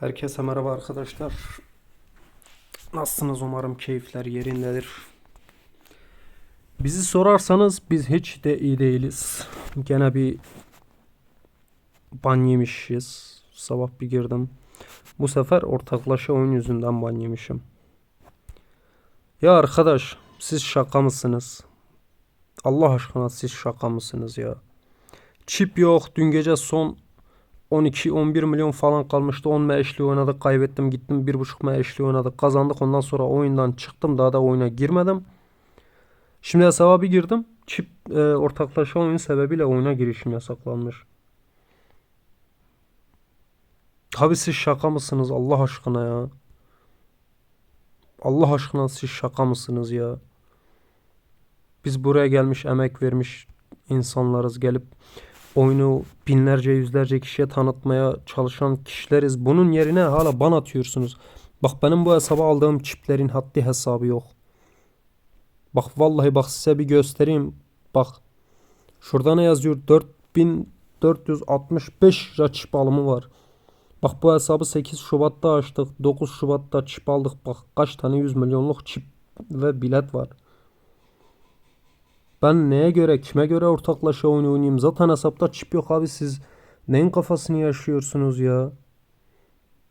Herkese merhaba arkadaşlar. Nasılsınız? Umarım keyifler yerindedir. Bizi sorarsanız biz hiç de iyi değiliz. Gene bir ban yemişiz. Sabah bir girdim. Bu sefer ortaklaşa oyun yüzünden ban yemişim. Ya arkadaş siz şaka mısınız? Allah aşkına siz şaka mısınız ya? Çip yok. Dün gece son 12-11 milyon falan kalmıştı. 10 meşli oynadık. Kaybettim gittim 1.5 meşli oynadık. Kazandık. Ondan sonra oyundan çıktım. Daha da oyuna girmedim. Şimdi hesaba bir girdim. Çip e, ortaklaşa oyun sebebiyle oyuna girişim yasaklanmış. Abi siz şaka mısınız Allah aşkına ya? Allah aşkına siz şaka mısınız ya? Biz buraya gelmiş emek vermiş insanlarız. Gelip oyunu binlerce yüzlerce kişiye tanıtmaya çalışan kişileriz. Bunun yerine hala ban atıyorsunuz. Bak benim bu hesaba aldığım çiplerin haddi hesabı yok. Bak vallahi bak size bir göstereyim. Bak. Şurada ne yazıyor? 4465 lira çip alımı var. Bak bu hesabı 8 Şubat'ta açtık. 9 Şubat'ta çip aldık. Bak kaç tane 100 milyonluk çip ve bilet var. Ben neye göre, kime göre ortaklaşa oyun oynayayım? Zaten hesapta çip yok abi siz neyin kafasını yaşıyorsunuz ya?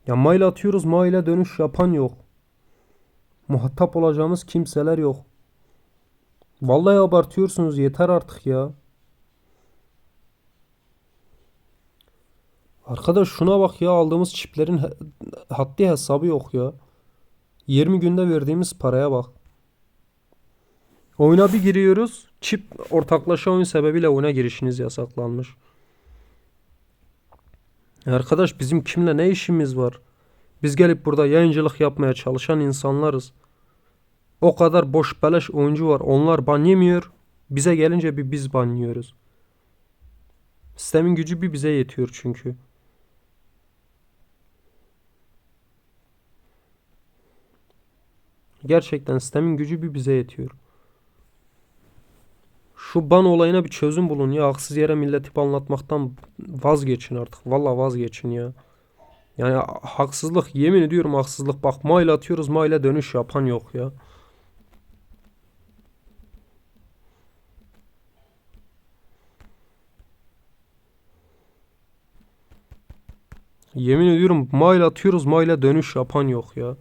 Ya mail atıyoruz, maile dönüş yapan yok. Muhatap olacağımız kimseler yok. Vallahi abartıyorsunuz yeter artık ya. Arkadaş şuna bak ya aldığımız çiplerin haddi hesabı yok ya. 20 günde verdiğimiz paraya bak. Oyuna bir giriyoruz. Çip ortaklaşa oyun sebebiyle oyuna girişiniz yasaklanmış. Arkadaş bizim kimle ne işimiz var? Biz gelip burada yayıncılık yapmaya çalışan insanlarız. O kadar boş beleş oyuncu var. Onlar ban yemiyor. Bize gelince bir biz ban yiyoruz. Sistemin gücü bir bize yetiyor çünkü. Gerçekten sistemin gücü bir bize yetiyor. Şu ban olayına bir çözüm bulun ya. Haksız yere milleti banlatmaktan vazgeçin artık. Vallahi vazgeçin ya. Yani haksızlık yemin ediyorum haksızlık. Bak mail atıyoruz maile dönüş yapan yok ya. Yemin ediyorum mail atıyoruz maile dönüş yapan yok ya.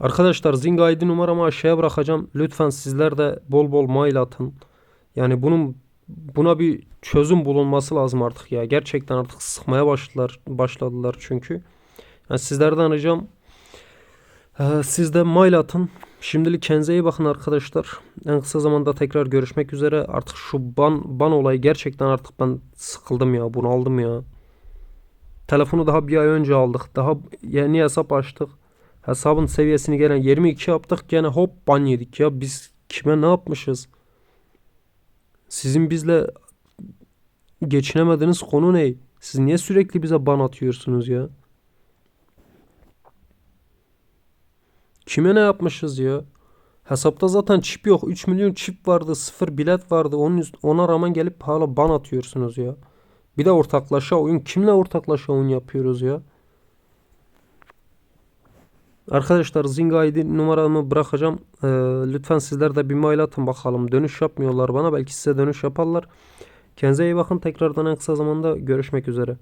Arkadaşlar Zing ID numaramı aşağıya bırakacağım. Lütfen sizler de bol bol mail atın. Yani bunun buna bir çözüm bulunması lazım artık ya. Gerçekten artık sıkmaya başladılar, başladılar çünkü. Yani sizlerden ricam eee, siz de mail atın. Şimdilik kendinize iyi bakın arkadaşlar. En kısa zamanda tekrar görüşmek üzere. Artık şu ban ban olayı gerçekten artık ben sıkıldım ya. Bunu aldım ya. Telefonu daha bir ay önce aldık. Daha yeni hesap açtık. Hesabın seviyesini gene 22 yaptık. Gene hop ban yedik ya. Biz kime ne yapmışız? Sizin bizle geçinemediğiniz konu ne? Siz niye sürekli bize ban atıyorsunuz ya? Kime ne yapmışız ya? Hesapta zaten çip yok. 3 milyon çip vardı. Sıfır bilet vardı. Onun ona rağmen gelip hala ban atıyorsunuz ya. Bir de ortaklaşa oyun. Kimle ortaklaşa oyun yapıyoruz ya? Arkadaşlar Zing ID numaramı bırakacağım. Ee, lütfen sizler de bir mail atın bakalım. Dönüş yapmıyorlar bana. Belki size dönüş yaparlar. Kendinize iyi bakın. Tekrardan en kısa zamanda görüşmek üzere.